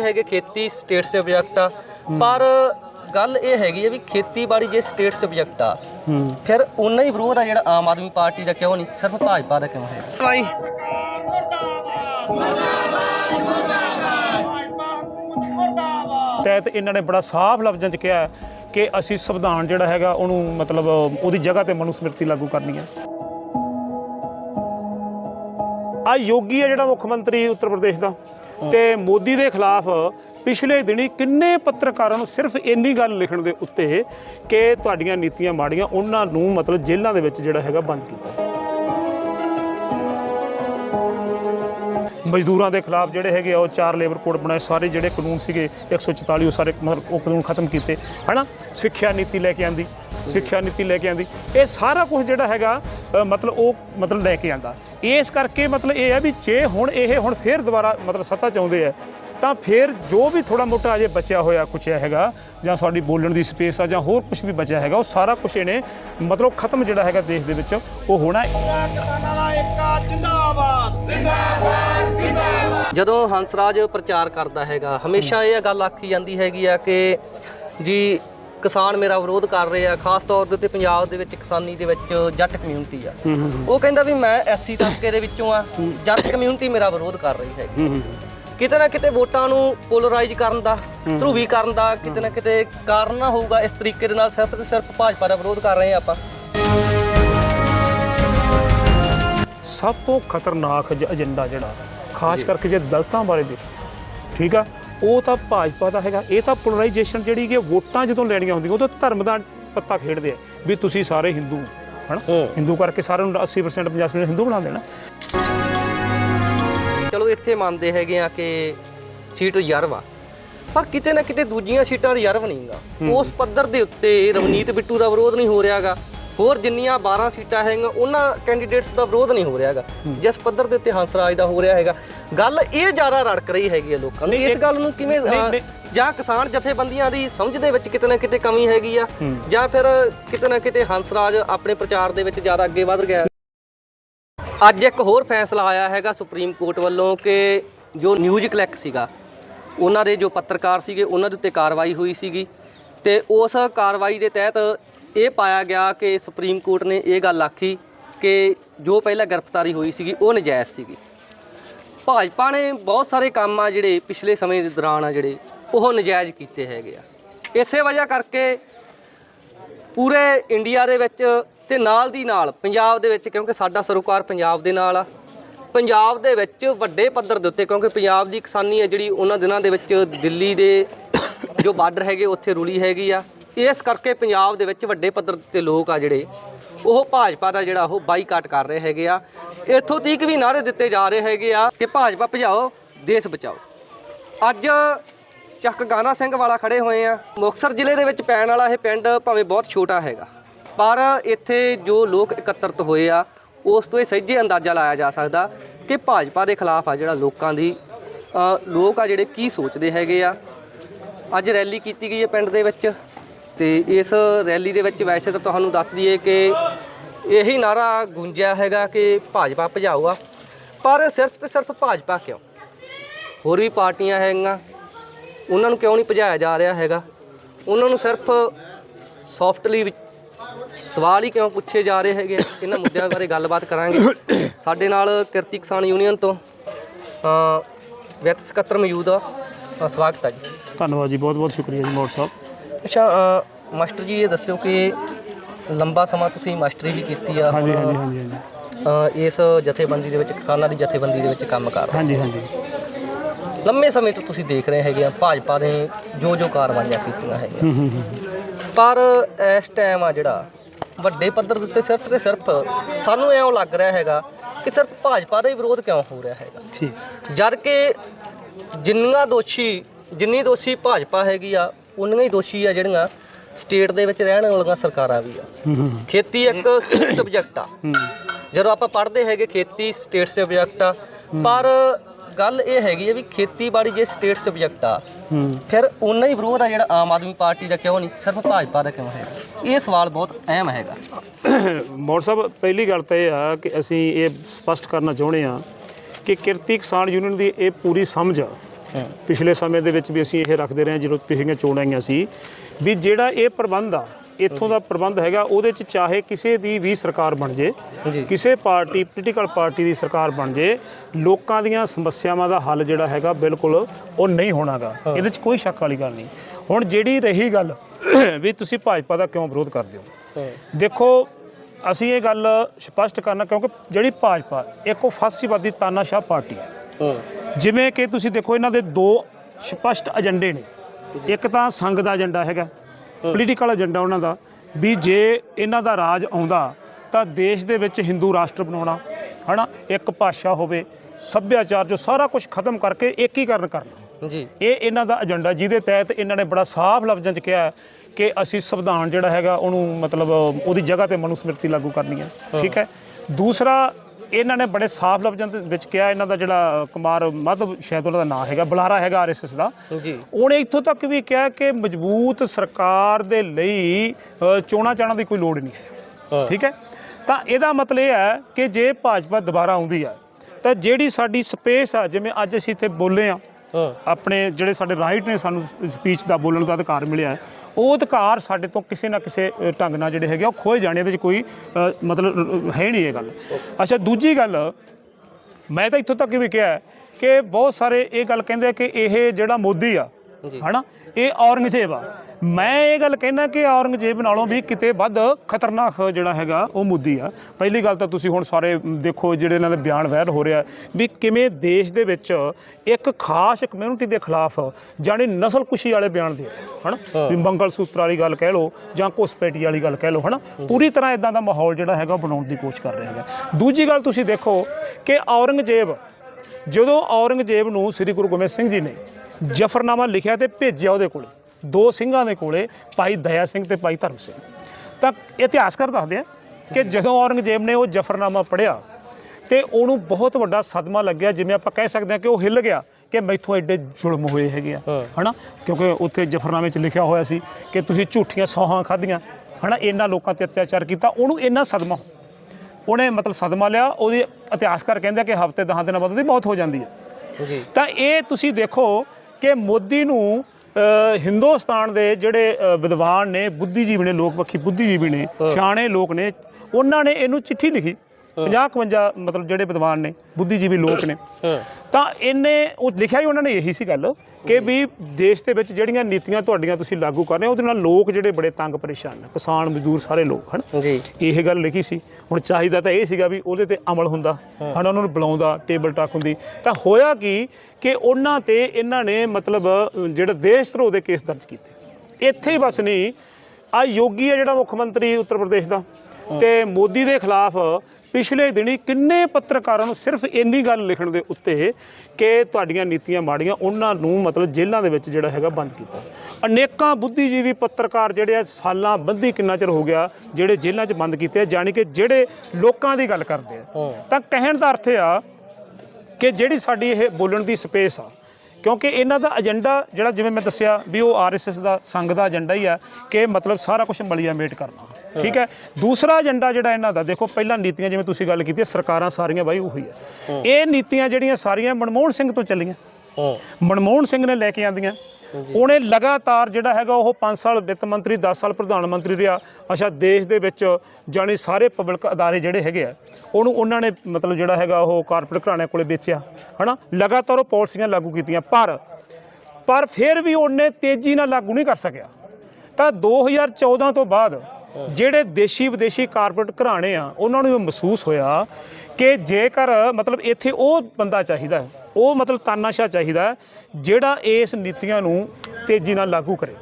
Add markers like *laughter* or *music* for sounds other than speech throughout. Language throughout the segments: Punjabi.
ਹੈਗੇ ਖੇਤੀ ਸਟੇਟ ਸਬਜੈਕਟ ਆ। ਪਰ ਗੱਲ ਇਹ ਹੈਗੀ ਹੈ ਵੀ ਖੇਤੀਬਾੜੀ ਜੇ ਸਟੇਟ ਸਬਜੈਕਟ ਆ ਫਿਰ ਉਨਾ ਹੀ ਵਿਰੋਧ ਆ ਜਿਹੜਾ ਆਮ ਆਦਮੀ ਪਾਰਟੀ ਦਾ ਕਿਉਂ ਨਹੀਂ? ਸਿਰਫ ਭਾਜਪਾ ਦਾ ਕਿਉਂ ਹੈ? ਭਾਈ। ਤਹਿਤ ਇਹਨਾਂ ਨੇ ਬੜਾ ਸਾਫ਼ ਲਫ਼ਜ਼ਾਂ 'ਚ ਕਿਹਾ ਕਿ ਅਸੀਂ ਸੰਵਿਧਾਨ ਜਿਹੜਾ ਹੈਗਾ ਉਹਨੂੰ ਮਤਲਬ ਉਹਦੀ ਜਗ੍ਹਾ ਤੇ ਮਨੁਸਮ੍ਰਿਤੀ ਲਾਗੂ ਕਰਨੀ ਹੈ। ਆ ਯੋਗੀ ਹੈ ਜਿਹੜਾ ਮੁੱਖ ਮੰਤਰੀ ਉੱਤਰ ਪ੍ਰਦੇਸ਼ ਦਾ। ਤੇ ਮੋਦੀ ਦੇ ਖਿਲਾਫ ਪਿਛਲੇ ਦਿਨੀ ਕਿੰਨੇ ਪੱਤਰਕਾਰਾਂ ਨੂੰ ਸਿਰਫ ਇੰਨੀ ਗੱਲ ਲਿਖਣ ਦੇ ਉੱਤੇ ਕਿ ਤੁਹਾਡੀਆਂ ਨੀਤੀਆਂ ਮਾੜੀਆਂ, ਉਹਨਾਂ ਨੂੰ ਮਤਲਬ ਜੇਲ੍ਹਾਂ ਦੇ ਵਿੱਚ ਜਿਹੜਾ ਹੈਗਾ ਬੰਦ ਕੀਤਾ। ਮਜ਼ਦੂਰਾਂ ਦੇ ਖਿਲਾਫ ਜਿਹੜੇ ਹੈਗੇ ਆ, ਉਹ ਚਾਰ ਲੇਬਰ ਕੋਡ ਬਣਾਏ, ਸਾਰੇ ਜਿਹੜੇ ਕਾਨੂੰਨ ਸੀਗੇ 144 ਉਹ ਸਾਰੇ ਮਤਲਬ ਉਹ ਕਾਨੂੰਨ ਖਤਮ ਕੀਤੇ, ਹੈਨਾ? ਸਿੱਖਿਆ ਨੀਤੀ ਲੈ ਕੇ ਆਂਦੀ, ਸਿੱਖਿਆ ਨੀਤੀ ਲੈ ਕੇ ਆਂਦੀ। ਇਹ ਸਾਰਾ ਕੁਝ ਜਿਹੜਾ ਹੈਗਾ ਮਤਲਬ ਉਹ ਮਤਲਬ ਲੈ ਕੇ ਆਂਦਾ। ਇਸ ਕਰਕੇ ਮਤਲਬ ਇਹ ਹੈ ਵੀ ਜੇ ਹੁਣ ਇਹ ਹੁਣ ਫੇਰ ਦੁਬਾਰਾ ਮਤਲਬ ਸੱਤਾ ਚਾਹੁੰਦੇ ਆ ਤਾਂ ਫਿਰ ਜੋ ਵੀ ਥੋੜਾ ਮੋਟਾ ਅਜੇ ਬਚਿਆ ਹੋਇਆ ਕੁਛ ਹੈਗਾ ਜਾਂ ਸਾਡੀ ਬੋਲਣ ਦੀ ਸਪੇਸ ਆ ਜਾਂ ਹੋਰ ਕੁਝ ਵੀ ਬਚਿਆ ਹੈਗਾ ਉਹ ਸਾਰਾ ਕੁਝ ਇਹਨੇ ਮਤਲਬ ਖਤਮ ਜਿਹੜਾ ਹੈਗਾ ਦੇਸ਼ ਦੇ ਵਿੱਚ ਉਹ ਹੋਣਾ ਹੈ। ਕਿਸਾਨਾਂ ਦਾ ਏਕਾ ਜਿੰਦਾਬਾਦ। ਜਦੋਂ ਹੰਸਰਾਜ ਪ੍ਰਚਾਰ ਕਰਦਾ ਹੈਗਾ ਹਮੇਸ਼ਾ ਇਹ ਗੱਲ ਆਖੀ ਜਾਂਦੀ ਹੈਗੀ ਆ ਕਿ ਜੀ ਕਿਸਾਨ ਮੇਰਾ ਵਿਰੋਧ ਕਰ ਰਹੇ ਆ ਖਾਸ ਤੌਰ ਦੇ ਉੱਤੇ ਪੰਜਾਬ ਦੇ ਵਿੱਚ ਕਿਸਾਨੀ ਦੇ ਵਿੱਚ ਜੱਟ ਕਮਿਊਨਿਟੀ ਆ। ਉਹ ਕਹਿੰਦਾ ਵੀ ਮੈਂ ਐਸਸੀ ਤਬਕੇ ਦੇ ਵਿੱਚੋਂ ਆ ਜੱਟ ਕਮਿਊਨਿਟੀ ਮੇਰਾ ਵਿਰੋਧ ਕਰ ਰਹੀ ਹੈਗੀ। ਕਿਤੇ ਨਾ ਕਿਤੇ ਵੋਟਾਂ ਨੂੰ ਪੋਲਰਾਈਜ਼ ਕਰਨ ਦਾ ਧਰੂਵੀਕਰਨ ਦਾ ਕਿਤੇ ਨਾ ਕਿਤੇ ਕਾਰਨ ਨਾ ਹੋਊਗਾ ਇਸ ਤਰੀਕੇ ਦੇ ਨਾਲ ਸਿਰਫ ਤੇ ਸਿਰਫ ਭਾਜਪਾ ਦਾ ਵਿਰੋਧ ਕਰ ਰਹੇ ਆ ਆਪਾਂ। ਸਭ ਤੋਂ ਖਤਰਨਾਕ ਏਜੰਡਾ ਜਿਹੜਾ ਖਾਸ ਕਰਕੇ ਜੇ ਦਲਤਾਂ ਬਾਰੇ ਦੇਖ ਠੀਕ ਆ? ਉਹ ਤਾਂ ਭਾਜਪਾ ਦਾ ਹੈਗਾ ਇਹ ਤਾਂ ਪੋਲਰਾਈਜੇਸ਼ਨ ਜਿਹੜੀ ਕਿ ਵੋਟਾਂ ਜਦੋਂ ਲੈਣੀਆਂ ਹੁੰਦੀਆਂ ਉਹ ਤਾਂ ਧਰਮ ਦਾ ਪੱਤਾ ਖੇਡਦੇ ਆ ਵੀ ਤੁਸੀਂ ਸਾਰੇ ਹਿੰਦੂ ਹਨਾ? ਹਿੰਦੂ ਕਰਕੇ ਸਾਰਿਆਂ ਨੂੰ 80% 50% ਹਿੰਦੂ ਬਣਾ ਦੇਣਾ। ਚਲੋ ਇੱਥੇ ਮੰਨਦੇ ਹੈਗੇ ਆ ਕਿ ਸੀਟ ਰਿਜ਼ਰਵ ਆ। ਪਰ ਕਿਤੇ ਨਾ ਕਿਤੇ ਦੂਜੀਆਂ ਸੀਟਾਂ ਰਿਜ਼ਰਵ ਨਹੀਂਗਾ ਉਸ ਪੱਧਰ ਦੇ ਉੱਤੇ ਰਵਨੀਤ ਬਿੱਟੂ ਦਾ ਵਿਰੋਧ ਨਹੀਂ ਹੋ ਰਿਹਾਗਾ। ਹੋਰ ਜਿੰਨੀਆਂ 12 ਸੀਟਾਂ ਹੈਗੀਆਂ ਉਹਨਾਂ ਕੈਂਡੀਡੇਟਸ ਦਾ ਵਿਰੋਧ ਨਹੀਂ ਹੋ ਰਿਹਾਗਾ। ਜਿਸ ਪੱਧਰ ਦੇ ਉੱਤੇ ਹੰਸਰਾਜ ਦਾ ਹੋ ਰਿਹਾ ਹੈਗਾ। ਗੱਲ ਇਹ ਜ਼ਿਆਦਾ ਰੜਕ ਰਹੀ ਹੈਗੀ ਹੈ ਲੋਕਾਂ ਨੂੰ। ਇਸ ਗੱਲ ਨੂੰ ਕਿਵੇਂ। ਜਾਂ ਕਿਸਾਨ ਜਥੇਬੰਦੀਆਂ ਦੀ ਸਮਝ ਦੇ ਵਿੱਚ ਕਿਤੇ ਨਾ ਕਿਤੇ ਕਮੀ ਹੈਗੀ ਆ। ਜਾਂ ਫਿਰ ਕਿਤੇ ਨਾ ਕਿਤੇ ਹੰਸਰਾਜ ਆਪਣੇ ਪ੍ਰਚਾਰ ਦੇ ਵਿੱਚ ਜ਼ਿਆਦਾ ਅੱਗੇ ਵਧ ਗਿਆ। ਅੱਜ ਇੱਕ ਹੋਰ ਫੈਸਲਾ ਆਇਆ ਹੈਗਾ ਸੁਪਰੀਮ ਕੋਰਟ ਵੱਲੋਂ ਕਿ ਜੋ ਨਿਊਜ਼ ਕਲੈਕ ਸੀਗਾ, ਉਹਨਾਂ ਦੇ ਜੋ ਪੱਤਰਕਾਰ ਸੀਗੇ, ਉਹਨਾਂ ਦੇ ਉੱਤੇ ਕਾਰਵਾਈ ਹੋਈ ਸੀਗੀ ਤੇ ਉਸ ਕਾਰਵਾਈ ਦੇ ਤਹਿਤ ਇਹ ਪਾਇਆ ਗਿਆ ਕਿ ਸੁਪਰੀਮ ਕੋਰਟ ਨੇ ਇਹ ਗੱਲ ਆਖੀ ਕਿ ਜੋ ਪਹਿਲਾਂ ਗ੍ਰਿਫਤਾਰੀ ਹੋਈ ਸੀਗੀ, ਉਹ ਨਜਾਇਜ਼ ਸੀਗੀ। ਭਾਜਪਾ ਨੇ ਬਹੁਤ ਸਾਰੇ ਕੰਮ ਆ ਜਿਹੜੇ ਪਿਛਲੇ ਸਮੇਂ ਦੇ ਦੌਰਾਨ ਆ ਜਿਹੜੇ, ਉਹ ਨਜਾਇਜ਼ ਕੀਤੇ ਹੈਗੇ ਆ। ਇਸੇ ਵਜ੍ਹਾ ਕਰਕੇ ਪੂਰੇ ਇੰਡੀਆ ਦੇ ਵਿੱਚ ਤੇ ਨਾਲ ਦੀ ਨਾਲ ਪੰਜਾਬ ਦੇ ਵਿੱਚ, ਕਿਉਂਕਿ ਸਾਡਾ ਸਰੋਕਾਰ ਪੰਜਾਬ ਦੇ ਨਾਲ ਆ, ਪੰਜਾਬ ਦੇ ਵਿੱਚ ਵੱਡੇ ਪੱਧਰ ਦੇ ਉੱਤੇ, ਕਿਉਂਕਿ ਪੰਜਾਬ ਦੀ ਕਿਸਾਨੀ ਹੈ ਜਿਹੜੀ, ਉਹਨਾਂ ਦਿਨਾਂ ਦੇ ਵਿੱਚ ਦਿੱਲੀ ਦੇ ਜੋ ਬਾਰਡਰ ਹੈਗੇ, ਉੱਥੇ ਰੁਲੀ ਹੈਗੀ ਆ। ਇਸ ਕਰਕੇ ਪੰਜਾਬ ਦੇ ਵਿੱਚ ਵੱਡੇ ਪੱਧਰ ਤੇ ਲੋਕ ਆ ਜਿਹੜੇ, ਉਹ ਭਾਜਪਾ ਦਾ ਜਿਹੜਾ ਉਹ ਬਾਈਕਾਟ ਕਰ ਰਹੇ ਹੈਗੇ ਆ। ਇੱਥੋਂ ਤੀਕ ਵੀ ਨਾਰੇ ਦਿੱਤੇ ਜਾ ਰਹੇ ਹੈਗੇ ਆ ਕਿ ਭਾਜਪਾ ਭਜਾਓ, ਦੇਸ਼ ਬਚਾਓ। ਅੱਜ ਚੱਕ ਗਾਨਾ ਸਿੰਘ ਵਾਲਾ ਖੜੇ ਹੋਏ ਆ। ਮੁਕਤਸਰ ਜ਼ਿਲ੍ਹੇ ਦੇ ਵਿੱਚ ਪੈਣ ਵਾਲਾ ਇਹ ਪਿੰਡ ਭਾਵੇਂ ਬਹੁਤ ਛੋਟਾ ਹੈਗਾ। ਪਰ ਇੱਥੇ ਜੋ ਲੋਕ ਇਕੱਤਰਤ ਹੋਏ ਆ, ਉਸ ਤੋਂ ਇਹ ਸਹਿਜੇ ਅੰਦਾਜ਼ਾ ਲਾਇਆ ਜਾ ਸਕਦਾ ਕਿ ਭਾਜਪਾ ਦੇ ਖਿਲਾਫ ਆ ਜਿਹੜਾ ਲੋਕਾਂ ਦੀ ਲੋਕ ਆ ਜਿਹੜੇ ਕੀ ਸੋਚਦੇ ਹੈਗੇ ਆ। ਅੱਜ ਰੈਲੀ ਕੀਤੀ ਗਈ ਹੈ ਪਿੰਡ ਦੇ ਵਿੱਚ ਤੇ ਇਸ ਰੈਲੀ ਦੇ ਵਿੱਚ ਵੈਸੇ ਤਾਂ ਤੁਹਾਨੂੰ ਦੱਸ ਦਈਏ ਕਿ ਇਹੀ ਨਾਰਾ ਗੂੰਜਿਆ ਹੈਗਾ ਕਿ ਭਾਜਪਾ ਭਜਾਓ ਆ ਪਰ ਸਿਰਫ ਤੇ ਸਿਰਫ ਭਾਜਪਾ ਕਿਉਂ? ਹੋਰ ਵੀ ਪਾਰਟੀਆਂ ਹੈਗੀਆਂ, ਉਹਨਾਂ ਨੂੰ ਕਿਉਂ ਨਹੀਂ ਭਜਾਇਆ ਜਾ ਰਿਹਾ ਹੈਗਾ? ਉਹਨਾਂ ਨੂੰ ਸਿਰਫ ਸੌਫਟਲੀ ਸਵਾਲ ਹੀ ਕਿਉਂ ਪੁੱਛੇ ਜਾ ਰਹੇ ਹੈਗੇ? ਇਹਨਾਂ ਮੁੱਦਿਆਂ ਬਾਰੇ ਗੱਲਬਾਤ ਕਰਾਂਗੇ। ਸਾਡੇ ਨਾਲ ਕਿਰਤੀ ਕਿਸਾਨ ਯੂਨੀਅਨ ਤੋਂ ਅ ਵਿੱਤ ਸਕੱਤਰ ਮੌਜੂਦ ਆ। ਅ, ਸਵਾਗਤ ਹੈ ਜੀ। ਧੰਨਵਾਦ ਜੀ ਬਹੁਤ ਬਹੁਤ ਸ਼ੁਕਰੀਆ ਜੀ ਮੋੜ ਸਾਹਿਬ। ਅੱਛਾ ਅ, ਮਾਸਟਰ ਜੀ ਇਹ ਦੱਸਿਓ ਕਿ ਲੰਬਾ ਸਮਾਂ ਤੁਸੀਂ ਮਾਸਟਰੀ ਵੀ ਕੀਤੀ ਆ। ਹਾਂਜੀ ਹਾਂਜੀ ਹਾਂਜੀ ਹਾਂਜੀ। ਅ, ਇਸ ਜਥੇਬੰਦੀ ਦੇ ਵਿੱਚ ਕਿਸਾਨਾਂ ਦੀ ਜਥੇਬੰਦੀ ਦੇ ਵਿੱਚ ਕੰਮ ਕਰ ਰਹੇ ਹਾਂਜੀ ਹਾਂਜੀ। ਲੰਮੇ ਸਮੇਂ ਤੋਂ ਤੁਸੀਂ ਦੇਖ ਰਹੇ ਹੈਗੇ ਆ ਭਾਜਪਾ ਨੇ ਜੋ ਜੋ ਕਾਰਵਾਈਆਂ ਕੀਤੀਆਂ ਹੈਗੀਆਂ। ਹੂੰ ਹੂੰ ਹੂੰ। ਪਰ ਇਸ ਟਾਈਮ ਆ ਜਿਹੜਾ ਵੱਡੇ ਪੱਧਰ ਦੇ ਉੱਤੇ ਸਿਰਫ ਤੇ ਸਿਰਫ ਸਾਨੂੰ ਐਂ ਲੱਗ ਰਿਹਾ ਹੈਗਾ ਕਿ ਸਿਰਫ ਭਾਜਪਾ ਦਾ ਹੀ ਵਿਰੋਧ ਕਿਉਂ ਹੋ ਰਿਹਾ ਹੈਗਾ? ਠੀਕ। ਜਦ ਕਿ ਜਿੰਨੀਆਂ ਦੋਸ਼ੀ ਜਿੰਨੀ ਦੋਸ਼ੀ ਭਾਜਪਾ ਹੈਗੀ ਆ ਉਨੀਆਂ ਹੀ ਦੋਸ਼ੀ ਆ ਜਿਹੜੀਆਂ ਸਟੇਟ ਦੇ ਵਿੱਚ ਰਹਿਣ ਵਾਲੀਆਂ ਸਰਕਾਰਾਂ ਵੀ ਆ। ਖੇਤੀ ਇੱਕ ਸਟੇਟ ਸਬਜੈਕਟ ਆ। ਜਦੋਂ ਆਪਾਂ ਪੜ੍ਹਦੇ ਹੈਗੇ ਖੇਤੀ ਸਟੇਟ ਸਬਜੈਕਟ ਆ ਪਰ ਗੱਲ ਇਹ ਹੈਗੀ ਹੈ ਵੀ ਖੇਤੀਬਾੜੀ ਜੇ ਸਟੇਟ ਸਬਜੈਕਟ ਆ ਫਿਰ ਉਨਾ ਹੀ ਵਿਰੋਧ ਆ ਜਿਹੜਾ ਆਮ ਆਦਮੀ ਪਾਰਟੀ ਦਾ ਕਿਉਂ ਨਹੀਂ ਸਿਰਫ ਭਾਜਪਾ ਦਾ ਕਿਉਂ ਹੈ ਇਹ ਸਵਾਲ ਬਹੁਤ ਅਹਿਮ ਹੈਗਾ। ਮੌੜ ਸਾਹਿਬ ਪਹਿਲੀ ਗੱਲ ਤਾਂ ਇਹ ਆ ਕਿ ਅਸੀਂ ਇਹ ਸਪਸ਼ਟ ਕਰਨਾ ਚਾਹੁੰਦੇ ਆ ਕਿ ਕਿਰਤੀ ਕਿਸਾਨ ਯੂਨੀਅਨ ਦੀ ਇਹ ਪੂਰੀ ਸਮਝ ਆ। ਪਿਛਲੇ ਸਮੇਂ ਦੇ ਵਿੱਚ ਵੀ ਅਸੀਂ ਇਹ ਰੱਖਦੇ ਰਹੇ ਹਾਂ ਜਦੋਂ ਪਿਛਲੀਆਂ ਚੋਣਾਂ ਆਈਆਂ ਸੀ ਵੀ ਜਿਹੜਾ ਇਹ ਪ੍ਰਬੰਧ ਆ ਇੱਥੋਂ ਦਾ ਪ੍ਰਬੰਧ ਹੈਗਾ ਉਹਦੇ ਚ ਚਾਹੇ ਕਿਸੇ ਦੀ ਵੀ ਸਰਕਾਰ ਬਣ ਜੇ ਕਿਸੇ ਪਾਰਟੀ ਪੋਲੀਟੀਕਲ ਪਾਰਟੀ ਦੀ ਸਰਕਾਰ ਬਣ ਜੇ ਲੋਕਾਂ ਦੀਆਂ ਸਮੱਸਿਆਵਾਂ ਦਾ ਹੱਲ ਜਿਹੜਾ ਹੈਗਾ ਬਿਲਕੁਲ ਉਹ ਨਹੀਂ ਹੋਣਾਗਾ। ਇਹਦੇ 'ਚ ਕੋਈ ਸ਼ੱਕ ਵਾਲੀ ਗੱਲ ਨਹੀਂ। ਹੁਣ ਜਿਹੜੀ ਰਹੀ ਗੱਲ *clears throat* ਵੀ ਤੁਸੀਂ ਭਾਜਪਾ ਦਾ ਕਿਉਂ ਵਿਰੋਧ ਕਰਦੇ ਹੋ? ਦੇਖੋ ਅਸੀਂ ਇਹ ਗੱਲ ਸਪਸ਼ਟ ਕਰਨਾ ਕਿਉਂਕਿ ਜਿਹੜੀ ਭਾਜਪਾ ਇੱਕ ਉਹ ਫਾਸੀਵਾਦੀ ਤਾਨਾਸ਼ਾਹ ਪਾਰਟੀ ਹੈ। ਜਿਵੇਂ ਕਿ ਤੁਸੀਂ ਦੇਖੋ ਇਹਨਾਂ ਦੇ ਦੋ ਸਪਸ਼ਟ ਏਜੰਡੇ ਨੇ। ਇੱਕ ਤਾਂ ਸੰਘ ਦਾ ਏਜੰਡਾ ਹੈਗਾ ਪੋਲੀਟੀਕਲ ਏਜੰਡਾ ਉਹਨਾਂ ਦਾ ਵੀ ਜੇ ਇਹਨਾਂ ਦਾ ਰਾਜ ਆਉਂਦਾ ਤਾਂ ਦੇਸ਼ ਦੇ ਵਿੱਚ ਹਿੰਦੂ ਰਾਸ਼ਟਰ ਬਣਾਉਣਾ ਹਨਾ? ਇੱਕ ਭਾਸ਼ਾ ਹੋਵੇ ਸੱਭਿਆਚਾਰ ਜੋ ਸਾਰਾ ਕੁਝ ਖਤਮ ਕਰਕੇ ਏਕੀਕਰਨ ਕਰਨਾ। ਜੀ। ਇਹ ਇਹਨਾਂ ਦਾ ਏਜੰਡਾ ਜਿਹਦੇ ਤਹਿਤ ਇਹਨਾਂ ਨੇ ਬੜਾ ਸਾਫ਼ ਲਫ਼ਜ਼ਾਂ 'ਚ ਕਿਹਾ ਕਿ ਅਸੀਂ ਸੰਵਿਧਾਨ ਜਿਹੜਾ ਹੈਗਾ ਉਹਨੂੰ ਮਤਲਬ ਉਹਦੀ ਜਗ੍ਹਾ ਤੇ ਮਨੁਸਮ੍ਰਿਤੀ ਲਾਗੂ ਕਰਨੀ ਹੈ। ਠੀਕ ਹੈ? ਦੂਸਰਾ ਇਹਨਾਂ ਨੇ ਬੜੇ ਸਾਫ਼ ਲਫ਼ਜ਼ਾਂ ਦੇ ਵਿੱਚ ਕਿਹਾ ਇਹਨਾਂ ਦਾ ਜਿਹੜਾ ਕੁਮਾਰ ਮਾਧਵ ਸ਼ਾਇਦ ਉਹਨਾਂ ਦਾ ਨਾਮ ਹੈਗਾ ਬੁਲਾਰਾ ਹੈਗਾ ਆਰਐਸਐਸ ਦਾ। ਜੀ। ਉਹਨੇ ਇੱਥੋਂ ਤੱਕ ਵੀ ਕਿਹਾ ਕਿ ਮਜ਼ਬੂਤ ਸਰਕਾਰ ਦੇ ਲਈ ਚੋਣਾਂ ਚਾਣਾ ਦੀ ਕੋਈ ਲੋੜ ਨਹੀਂ ਹੈ। ਠੀਕ ਹੈ? ਤਾਂ ਇਹਦਾ ਮਤਲਬ ਇਹ ਹੈ ਕਿ ਜੇ ਭਾਜਪਾ ਦੁਬਾਰਾ ਆਉਂਦੀ ਹੈ ਤਾਂ ਜਿਹੜੀ ਸਾਡੀ ਸਪੇਸ ਆ ਜਿਵੇਂ ਅੱਜ ਅਸੀਂ ਇੱਥੇ ਬੋਲੇ ਆ ਆਪਣੇ ਜਿਹੜੇ ਸਾਡੇ ਰਾਈਟ ਨੇ ਸਾਨੂੰ ਸਪੀਚ ਦਾ ਬੋਲਣ ਦਾ ਅਧਿਕਾਰ ਮਿਲਿਆ ਹੈ, ਉਹ ਅਧਿਕਾਰ ਸਾਡੇ ਤੋਂ ਕਿਸੇ ਨਾ ਕਿਸੇ ਢੰਗ ਨਾਲ ਜਿਹੜੇ ਹੈਗੇ ਆ, ਉਹ ਖੋਏ ਜਾਣੇ ਇਹਦੇ ਵਿੱਚ ਕੋਈ ਅ, ਮਤਲਬ ਅ, ਹੈ ਨਹੀਂ ਇਹ ਗੱਲ। ਅੱਛਾ ਦੂਜੀ ਗੱਲ ਮੈਂ ਤਾਂ ਇੱਥੋਂ ਤੱਕ ਵੀ ਕਿਹਾ ਹੈ ਕਿ ਬਹੁਤ ਸਾਰੇ ਇਹ ਗੱਲ ਕਹਿੰਦੇ ਆ ਕਿ ਇਹ ਜਿਹੜਾ ਮੋਦੀ ਆ ਹਨਾ? ਇਹ ਔਰੰਗਜ਼ੇਬ ਆ। ਮੈਂ ਇਹ ਗੱਲ ਕਹਿਣਾ ਕਿ ਔਰੰਗਜ਼ੇਬ ਨਾਲੋਂ ਵੀ ਕਿਤੇ ਵੱਧ ਖਤਰਨਾਕ ਜਿਹੜਾ ਹੈਗਾ ਉਹ ਮੋਦੀ ਆ। ਪਹਿਲੀ ਗੱਲ ਤਾਂ ਤੁਸੀਂ ਹੁਣ ਸਾਰੇ ਦੇਖੋ ਜਿਹੜੇ ਇਹਨਾਂ ਦੇ ਬਿਆਨ ਵਾਇਰਲ ਹੋ ਰਿਹਾ ਵੀ ਕਿਵੇਂ ਦੇਸ਼ ਦੇ ਵਿੱਚ ਇੱਕ ਖਾਸ ਕਮਿਊਨਿਟੀ ਦੇ ਖਿਲਾਫ ਜਾਣੀ ਨਸਲਕੁਸ਼ੀ ਵਾਲੇ ਬਿਆਨ ਦੇ ਹਨਾ? ਵੀ ਮੰਗਲ ਸੂਤਰ ਵਾਲੀ ਗੱਲ ਕਹਿ ਲਓ ਜਾਂ ਘੁਸਪੈਠੀ ਵਾਲੀ ਗੱਲ ਕਹਿ ਲਓ ਹਨਾ? ਪੂਰੀ ਤਰ੍ਹਾਂ ਇਦਾਂ ਦਾ ਮਾਹੌਲ ਜਿਹੜਾ ਹੈਗਾ ਬਣਾਉਣ ਦੀ ਕੋਸ਼ਿਸ਼ ਕਰ ਰਿਹਾ ਹੈਗਾ। ਦੂਜੀ ਗੱਲ ਤੁਸੀਂ ਦੇਖੋ ਕਿ ਔਰੰਗਜ਼ੇਬ ਜਦੋਂ ਔਰੰਗਜ਼ੇਬ ਨੂੰ ਸ੍ਰੀ ਗੁਰੂ ਗੋਬਿੰਦ ਸਿੰਘ ਜੀ ਨੇ ਜਫਰਨਾਮਾ ਲਿਖਿਆ ਤੇ ਭੇਜਿਆ ਉਹਦੇ ਕੋਲੇ। ਦੋ ਸਿੰਘਾਂ ਦੇ ਕੋਲੇ ਭਾਈ ਦਇਆ ਸਿੰਘ ਤੇ ਭਾਈ ਧਰਮ ਸਿੰਘ। ਤਾਂ ਇਤਿਹਾਸਕਾਰ ਦੱਸਦੇ ਆ ਕਿ ਜਦੋਂ ਔਰੰਗਜ਼ੇਬ ਨੇ ਉਹ ਜਫਰਨਾਮਾ ਪੜ੍ਹਿਆ ਤੇ ਉਹਨੂੰ ਬਹੁਤ ਵੱਡਾ ਸਦਮਾ ਲੱਗਿਆ ਜਿਵੇਂ ਆਪਾਂ ਕਹਿ ਸਕਦੇ ਹਾਂ ਕਿ ਉਹ ਹਿੱਲ ਗਿਆ ਕਿ ਮੈਥੋਂ ਐਡੇ ਜ਼ੁਲਮ ਹੋਏ ਹੈਗੇ ਆ। ਹਨਾ? ਕਿਉਂਕਿ ਉੱਥੇ ਜਫਰਨਾਮੇ 'ਚ ਲਿਖਿਆ ਹੋਇਆ ਸੀ ਕਿ ਤੁਸੀਂ ਝੂਠੀਆਂ ਸੌਹਾਂ ਖਾਧੀਆਂ ਹਨਾ? ਇਹਨਾਂ ਲੋਕਾਂ ਤੇ ਅਤਿਆਚਾਰ ਕੀਤਾ ਉਹਨੂੰ ਇੰਨਾ ਸਦਮਾ। ਉਹਨੇ ਮਤਲਬ ਸਦਮਾ ਲਿਆ ਉਹਦੀ ਇਤਿਹਾਸਕਾਰ ਕਹਿੰਦੇ ਆ ਕਿ ਹਫ਼ਤੇ 10 ਦਿਨਾਂ ਬਾਅਦ ਉਹਦੀ ਮੌਤ ਹੋ ਜਾਂਦੀ ਹੈ। ਜੀ। ਤਾਂ ਇਹ ਤੁਸੀਂ ਦੇਖੋ ਕਿ ਮੋਦੀ ਨੂੰ ਹਿੰਦੁਸਤਾਨ ਦੇ ਜਿਹੜੇ ਵਿਦਵਾਨ ਨੇ ਬੁੱਧੀਜੀਵੀ ਨੇ ਲੋਕ ਪੱਖੀ ਬੁੱਧੀਜੀਵੀ ਨੇ ਸਿਆਣੇ ਲੋਕ ਨੇ ਉਹਨਾਂ ਨੇ ਇਹਨੂੰ ਚਿੱਠੀ ਲਿਖੀ। 50 51 ਮਤਲਬ ਜਿਹੜੇ ਵਿਦਵਾਨ ਨੇ ਬੁੱਧੀਜੀਵੀ ਲੋਕ ਨੇ। ਤਾਂ ਇਹਨੇ ਉਹ ਲਿਖਿਆ ਹੀ ਉਹਨਾਂ ਨੇ ਇਹੀ ਸੀ ਗੱਲ ਕਿ ਵੀ ਦੇਸ਼ ਦੇ ਵਿੱਚ ਜਿਹੜੀਆਂ ਨੀਤੀਆਂ ਤੁਹਾਡੀਆਂ ਤੁਸੀਂ ਲਾਗੂ ਕਰ ਰਹੇ ਹੋ ਉਹਦੇ ਨਾਲ ਲੋਕ ਜਿਹੜੇ ਬੜੇ ਤੰਗ ਪਰੇਸ਼ਾਨ ਨੇ। ਕਿਸਾਨ ਮਜ਼ਦੂਰ ਸਾਰੇ ਲੋਕ ਹਨ। ਜੀ। ਇਹ ਗੱਲ ਲਿਖੀ ਸੀ। ਹੁਣ ਚਾਹੀਦਾ ਤਾਂ ਇਹ ਸੀਗਾ ਵੀ ਉਹਦੇ ਤੇ ਅਮਲ ਹੁੰਦਾ ਹਨਾ ਉਹਨਾਂ ਨੂੰ ਬੁਲਾਉਂਦਾ ਟੇਬਲ ਟਾਕ ਹੁੰਦੀ। ਤਾਂ ਹੋਇਆ ਕੀ ਕਿ ਉਹਨਾਂ ਤੇ ਇਹਨਾਂ ਨੇ ਮਤਲਬ ਜਿਹੜਾ ਦੇਸ਼ ਧਰੋਹ ਦੇ ਕੇਸ ਦਰਜ ਕੀਤੇ। ਇੱਥੇ ਹੀ ਬਸ ਨਹੀਂ ਆ ਯੋਗੀ ਹੈ ਜਿਹੜਾ ਮੁੱਖ ਮੰਤਰੀ ਉੱਤਰ ਪ੍ਰਦੇਸ਼ ਦਾ ਤੇ ਮੋਦੀ ਦੇ ਖਿਲਾਫ ਪਿਛਲੇ ਦਿਨੀ ਕਿੰਨੇ ਪੱਤਰਕਾਰਾਂ ਨੂੰ ਸਿਰਫ ਇੰਨੀ ਗੱਲ ਲਿਖਣ ਦੇ ਉੱਤੇ ਕਿ ਤੁਹਾਡੀਆਂ ਨੀਤੀਆਂ ਮਾੜੀਆਂ ਉਹਨਾਂ ਨੂੰ ਮਤਲਬ ਜੇਲ੍ਹਾਂ ਦੇ ਵਿੱਚ ਜਿਹੜਾ ਹੈਗਾ ਬੰਦ ਕੀਤਾ। ਅਨੇਕਾਂ ਬੁੱਧੀਜੀਵੀ ਪੱਤਰਕਾਰ ਜਿਹੜੇ ਆ ਸਾਲਾਂ ਬੰਦੀ ਕਿੰਨਾ ਚਿਰ ਹੋ ਗਿਆ ਜਿਹੜੇ ਜੇਲ੍ਹਾਂ 'ਚ ਬੰਦ ਕੀਤੇ ਆ ਜਾਣੀ ਕਿ ਜਿਹੜੇ ਲੋਕਾਂ ਦੀ ਗੱਲ ਕਰਦੇ ਆ। ਤਾਂ ਕਹਿਣ ਦਾ ਅਰਥ ਆ ਕਿ ਜਿਹੜੀ ਸਾਡੀ ਇਹ ਬੋਲਣ ਦੀ ਸਪੇਸ ਆ ਕਿਉਂਕਿ ਇਹਨਾਂ ਦਾ ਏਜੰਡਾ ਜਿਹੜਾ ਜਿਵੇਂ ਮੈਂ ਦੱਸਿਆ ਵੀ ਉਹ ਆਰਐਸਐਸ ਦਾ ਸੰਘ ਦਾ ਏਜੰਡਾ ਹੀ ਆ ਕਿ ਮਤਲਬ ਸਾਰਾ ਕੁਝ ਮਲੀਆ ਮੇਟ ਕਰਨਾ। ਠੀਕ ਹੈ? ਦੂਸਰਾ ਏਜੰਡਾ ਜਿਹੜਾ ਇਹਨਾਂ ਦਾ ਦੇਖੋ ਪਹਿਲਾਂ ਨੀਤੀਆਂ ਜਿਵੇਂ ਤੁਸੀਂ ਗੱਲ ਕੀਤੀ ਹੈ, ਸਰਕਾਰਾਂ ਸਾਰੀਆਂ ਬਾਈ ਉਹੀ ਆ ਇਹ ਨੀਤੀਆਂ ਜਿਹੜੀਆਂ ਸਾਰੀਆਂ ਮਨਮੋਹਨ ਸਿੰਘ ਤੋਂ ਚੱਲੀਆਂ। ਹਾਂ। ਮਨਮੋਹਨ ਸਿੰਘ ਨੇ ਲੈ ਕੇ ਆਂਦੀਆਂ। ਉਹਨੇ ਲਗਾਤਾਰ ਜਿਹੜਾ ਹੈਗਾ ਉਹ 5 ਸਾਲ ਵਿੱਤ ਮੰਤਰੀ 10 ਸਾਲ ਪ੍ਰਧਾਨ ਮੰਤਰੀ ਰਿਹਾ। ਅੱਛਾ ਦੇਸ਼ ਦੇ ਵਿੱਚ ਜਾਣੀ ਸਾਰੇ ਪਬਲਿਕ ਅਦਾਰੇ ਜਿਹੜੇ ਹੈਗੇ ਆ ਉਹਨੂੰ ਉਹਨਾਂ ਨੇ ਮਤਲਬ ਜਿਹੜਾ ਹੈਗਾ ਉਹ ਕਾਰਪੋਰੇਟ ਘਰਾਣਿਆਂ ਕੋਲੇ ਵੇਚਿਆ ਹਨਾ? ਲਗਾਤਾਰ ਉਹ ਪਾਲਿਸੀਆਂ ਲਾਗੂ ਕੀਤੀਆਂ। ਪਰ ਪਰ ਫਿਰ ਵੀ ਉਹਨੇ ਤੇਜ਼ੀ ਨਾਲ ਲਾਗੂ ਨਹੀਂ ਕਰ ਸਕਿਆ। ਤਾਂ 2014 ਤੋਂ ਬਾਅਦ ਜਿਹੜੇ ਦੇਸ਼ੀ ਵਿਦੇਸ਼ੀ ਕਾਰਪੋਰੇਟ ਘਰਾਣੇ ਆ ਉਹਨਾਂ ਨੂੰ ਇਹ ਮਹਿਸੂਸ ਹੋਇਆ ਕਿ ਜੇਕਰ ਮਤਲਬ ਇੱਥੇ ਉਹ ਬੰਦਾ ਚਾਹੀਦਾ ਹੈ, ਉਹ ਮਤਲਬ ਤਾਨਾਸ਼ਾਹ ਚਾਹੀਦਾ ਜਿਹੜਾ ਇਸ ਨੀਤੀਆਂ ਨੂੰ ਤੇਜ਼ੀ ਨਾਲ ਲਾਗੂ ਕਰੇ।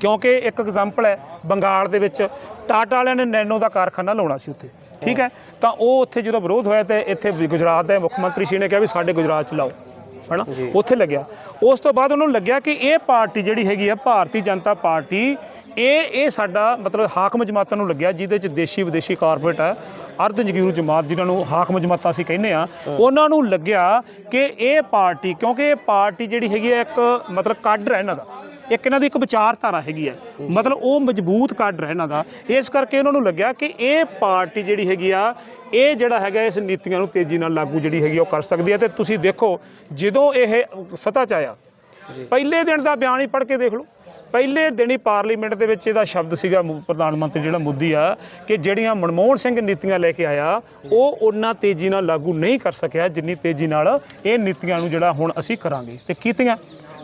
ਕਿਉਂਕਿ ਇੱਕ ਐਗਜ਼ਾਮਪਲ ਹੈ ਬੰਗਾਲ ਦੇ ਵਿੱਚ ਟਾਟਾ ਵਾਲਿਆਂ ਨੇ ਨੈਨੋ ਦਾ ਕਾਰਖਾਨਾ ਲਾਉਣਾ ਸੀ ਉੱਥੇ ਠੀਕ ਹੈ? ਤਾਂ ਉਹ ਉੱਥੇ ਜਦੋਂ ਵਿਰੋਧ ਹੋਇਆ ਤੇ ਇੱਥੇ ਗੁਜਰਾਤ ਦੇ ਮੁੱਖ ਮੰਤਰੀ ਸੀ ਨੇ ਕਿਹਾ ਵੀ ਸਾਡੇ ਗੁਜਰਾਤ ਚ ਲਾਓ। ਹਨਾ? ਉੱਥੇ ਲੱਗਿਆ। ਉਸ ਤੋਂ ਬਾਅਦ ਉਹਨਾਂ ਨੂੰ ਲੱਗਿਆ ਕਿ ਇਹ ਪਾਰਟੀ ਜਿਹੜੀ ਹੈਗੀ ਆ ਭਾਰਤੀ ਜਨਤਾ ਪਾਰਟੀ ਇਹ ਇਹ ਸਾਡਾ ਮਤਲਬ ਹਾਕਮ ਜਮਾਤਾਂ ਨੂੰ ਲੱਗਿਆ ਜਿਹਦੇ ਚ ਦੇਸ਼ੀ ਵਿਦੇਸ਼ੀ ਕਾਰਪੋਰੇਟ ਹੈ ਅਰਧ ਜਗੀਰੂ ਜਮਾਤ ਜਿਨ੍ਹਾਂ ਨੂੰ ਹਾਕਮ ਜਮਾਤਾਂ ਅਸੀਂ ਕਹਿੰਦੇ ਆ ਉਹਨਾਂ ਨੂੰ ਲੱਗਿਆ ਕਿ ਇਹ ਪਾਰਟੀ ਕਿਉਂਕਿ ਇਹ ਪਾਰਟੀ ਜਿਹੜੀ ਹੈਗੀ ਆ ਇੱਕ ਮਤਲਬ ਕਾਡਰ ਹੈ ਇਹਨਾਂ ਦਾ। ਇੱਕ ਇਹਨਾਂ ਦੀ ਇੱਕ ਵਿਚਾਰਧਾਰਾ ਹੈਗੀ ਹੈ ਮਤਲਬ ਉਹ ਮਜ਼ਬੂਤ ਕਾਡਰ ਹੈ ਇਹਨਾਂ ਦਾ। ਇਸ ਕਰਕੇ ਉਹਨਾਂ ਨੂੰ ਲੱਗਿਆ ਕਿ ਇਹ ਪਾਰਟੀ ਜਿਹੜੀ ਹੈਗੀ ਆ ਇਹ ਜਿਹੜਾ ਹੈਗਾ ਇਸ ਨੀਤੀਆਂ ਨੂੰ ਤੇਜ਼ੀ ਨਾਲ ਲਾਗੂ ਜਿਹੜੀ ਹੈਗੀ ਉਹ ਕਰ ਸਕਦੀ ਹੈ ਤੇ ਤੁਸੀਂ ਦੇਖੋ ਜਦੋਂ ਇਹ ਸੱਤਾ 'ਚ ਆਇਆ ਪਹਿਲੇ ਦਿਨ ਦਾ ਬਿਆਨ ਹੀ ਪੜ੍ਹ ਕੇ ਦੇਖ ਲਓ। ਪਹਿਲੇ ਦਿਨ ਹੀ ਪਾਰਲੀਮੈਂਟ ਦੇ ਵਿੱਚ ਇਹਦਾ ਸ਼ਬਦ ਸੀਗਾ ਪ੍ਰਧਾਨ ਮੰਤਰੀ ਜਿਹੜਾ ਮੋਦੀ ਆ ਕਿ ਜਿਹੜੀਆਂ ਮਨਮੋਹਨ ਸਿੰਘ ਨੀਤੀਆਂ ਲੈ ਕੇ ਆਇਆ ਉਹ ਉਹਨਾਂ ਤੇਜ਼ੀ ਨਾਲ ਲਾਗੂ ਨਹੀਂ ਕਰ ਸਕਿਆ ਜਿੰਨੀ ਤੇਜ਼ੀ ਨਾਲ ਇਹ ਨੀਤੀਆਂ ਨੂੰ ਜਿਹੜਾ ਹੁਣ ਅਸੀਂ ਕਰਾਂਗੇ। ਤੇ ਕੀਤੀਆਂ?